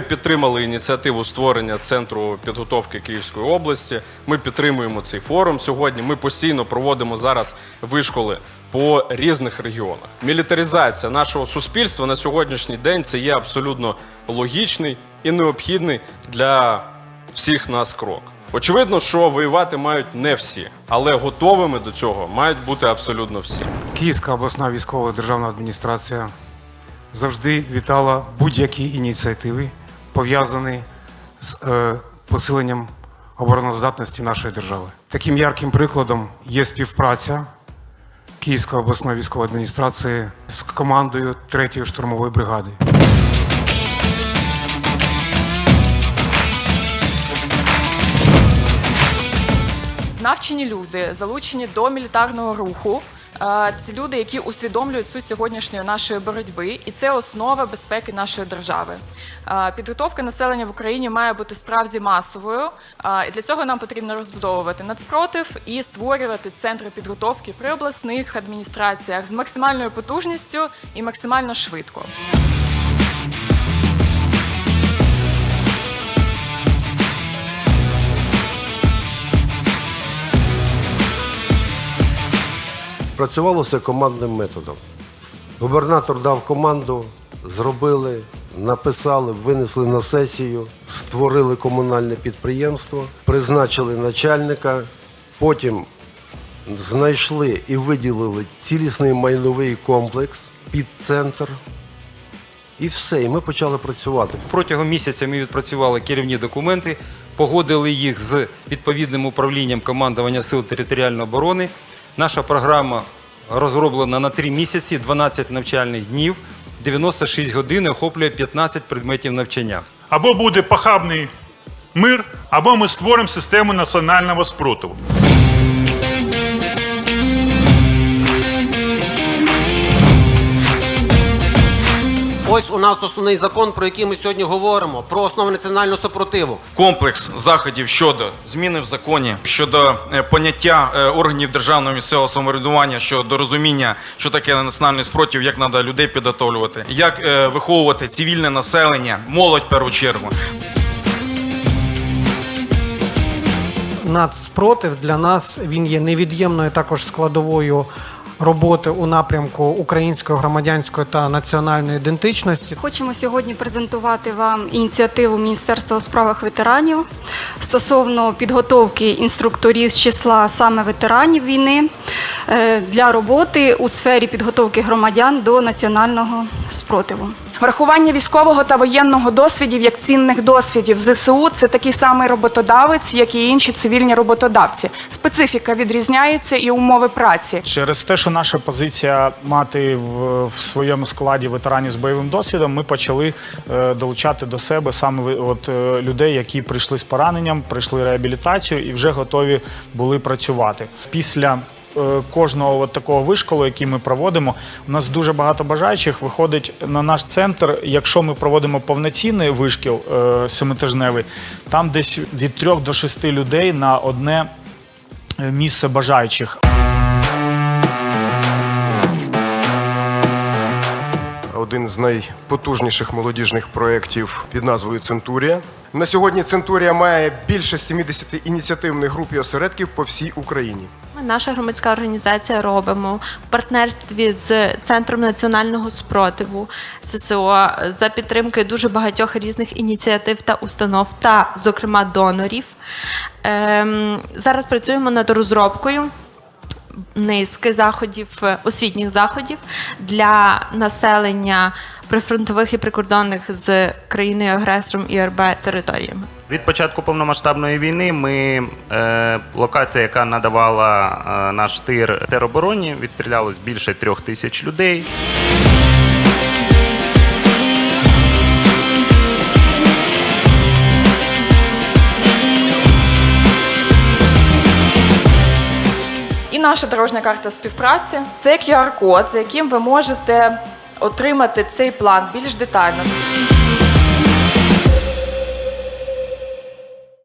підтримали ініціативу створення центру підготовки Київської області. Ми підтримуємо цей форум сьогодні. Ми постійно проводимо зараз вишколи по різних регіонах. Мілітаризація нашого суспільства на сьогоднішній день це є абсолютно логічний і необхідний для всіх нас крок. Очевидно, що воювати мають не всі, але готовими до цього мають бути абсолютно всі. Київська обласна військова державна адміністрація завжди вітала будь-які ініціативи, пов'язані з е, посиленням обороноздатності нашої держави. Таким ярким прикладом є співпраця Київської обласної військової адміністрації з командою 3-ї штурмової бригади. Навчені люди, залучені до мілітарного руху. Це люди, які усвідомлюють суть сьогоднішньої нашої боротьби, і це основа безпеки нашої держави. Підготовка населення в Україні має бути справді масовою. І для цього нам потрібно розбудовувати нацпротив і створювати центри підготовки при обласних адміністраціях з максимальною потужністю і максимально швидко. Працювало все командним методом. Губернатор дав команду, зробили, написали, винесли на сесію, створили комунальне підприємство, призначили начальника, потім знайшли і виділили цілісний майновий комплекс під центр. І все, і ми почали працювати. Протягом місяця ми відпрацювали керівні документи, погодили їх з відповідним управлінням командування Сил територіальної оборони. Наша програма розроблена на 3 місяці, 12 навчальних днів, 96 годин охоплює 15 предметів навчання. Або буде похабний мир, або ми створимо систему національного спротиву. Ось у нас основний закон, про який ми сьогодні говоримо, про основи національного супротиву. комплекс заходів щодо зміни в законі, щодо е, поняття е, органів державного місцевого самоврядування, щодо розуміння, що таке національний спротив, як треба людей підготовлювати, як е, виховувати цивільне населення, молодь в першу чергу. Нацспротив для нас він є невід'ємною також складовою роботи у напрямку української громадянської та національної ідентичності. Хочемо сьогодні презентувати вам ініціативу Міністерства у справах ветеранів стосовно підготовки інструкторів з числа саме ветеранів війни для роботи у сфері підготовки громадян до національного спротиву. Врахування військового та воєнного досвідів як цінних досвідів ЗСУ це такий самий роботодавець, як і інші цивільні роботодавці. Специфіка відрізняється і умови праці. Через те, що наша позиція мати в, в своєму складі ветеранів з бойовим досвідом, ми почали е, долучати до себе саме ви- от, е, людей, які прийшли з пораненням, пройшли реабілітацію і вже готові були працювати. Після е, кожного от такого вишколу, який ми проводимо, у нас дуже багато бажаючих виходить на наш центр. Якщо ми проводимо повноцінний вишкіл е, семитижневий, там десь від трьох до шести людей на одне е, місце бажаючих. один з найпотужніших молодіжних проєктів під назвою Центурія. На сьогодні Центурія має більше 70 ініціативних груп і осередків по всій Україні. Наша громадська організація, робимо в партнерстві з Центром національного спротиву ССО за підтримки дуже багатьох різних ініціатив та установ, та, зокрема, донорів. Ем, зараз працюємо над розробкою. Низки заходів, е, освітніх заходів для населення прифронтових і прикордонних з країною-агресором і РБ територіями. Від початку повномасштабної війни ми е, локація, яка надавала е, наш тир теробороні, відстрілялось більше трьох тисяч людей. Наша дорожня карта співпраці це QR-код, за яким ви можете отримати цей план більш детально.